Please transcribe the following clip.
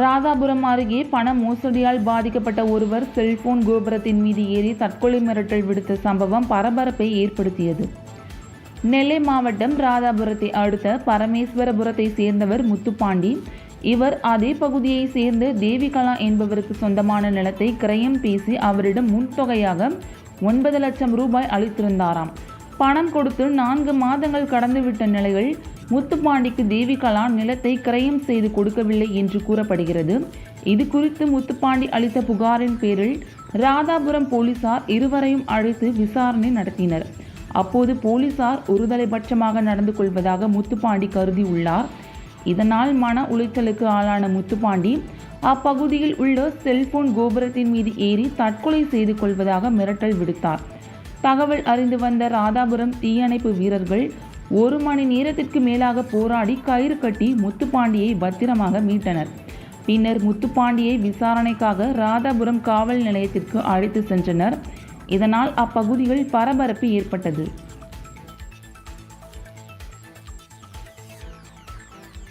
ராதாபுரம் அருகே பண மோசடியால் பாதிக்கப்பட்ட ஒருவர் செல்போன் கோபுரத்தின் மீது ஏறி தற்கொலை மிரட்டல் விடுத்த சம்பவம் பரபரப்பை ஏற்படுத்தியது. நெல்லை மாவட்டம் ராதாபுரத்தை அடுத்த பரமேஸ்வரபுரத்தை சேர்ந்தவர் முத்துப்பாண்டி. இவர் அதே பகுதியை சேர்ந்த தேவிகலா என்பவருக்கு சொந்தமான நிலத்தை கிரயம் பேசி அவரிடம் முன்தொகையாக ஒன்பது லட்சம் ரூபாய் அளித்திருந்தாராம். பணம் கொடுத்து நான்கு மாதங்கள் கடந்துவிட்ட நிலையில் முத்துப்பாண்டிக்கு தேவிகலா நிலத்தை கிரயம் செய்து கொடுக்கவில்லை என்று கூறப்படுகிறது. இது குறித்து முத்துப்பாண்டி அளித்த புகாரின் பேரில் ராதாபுரம் போலீசார் இருவரையும் அழைத்து விசாரணை நடத்தினர். அப்போது போலீசார் ஒருதலைபட்சமாக நடந்து கொள்வதாக முத்துப்பாண்டி கருதி உள்ளார் இதனால் மன உளைச்சலுக்கு ஆளான முத்துப்பாண்டி அப்பகுதியில் உள்ள செல்போன் கோபுரத்தின் மீது ஏறி தற்கொலை செய்து கொள்வதாக மிரட்டல் விடுத்தார். தகவல் அறிந்து வந்த ராதாபுரம் தீயணைப்பு வீரர்கள் ஒரு மணி நேரத்திற்கு மேலாக போராடி கயிறு கட்டி முத்துப்பாண்டியை பத்திரமாக மீட்டனர். பின்னர் முத்துப்பாண்டியை விசாரணைக்காக ராதாபுரம் காவல் நிலையத்திற்கு அழைத்து சென்றனர். இதனால் அப்பகுதியில் பரபரப்பு ஏற்பட்டது.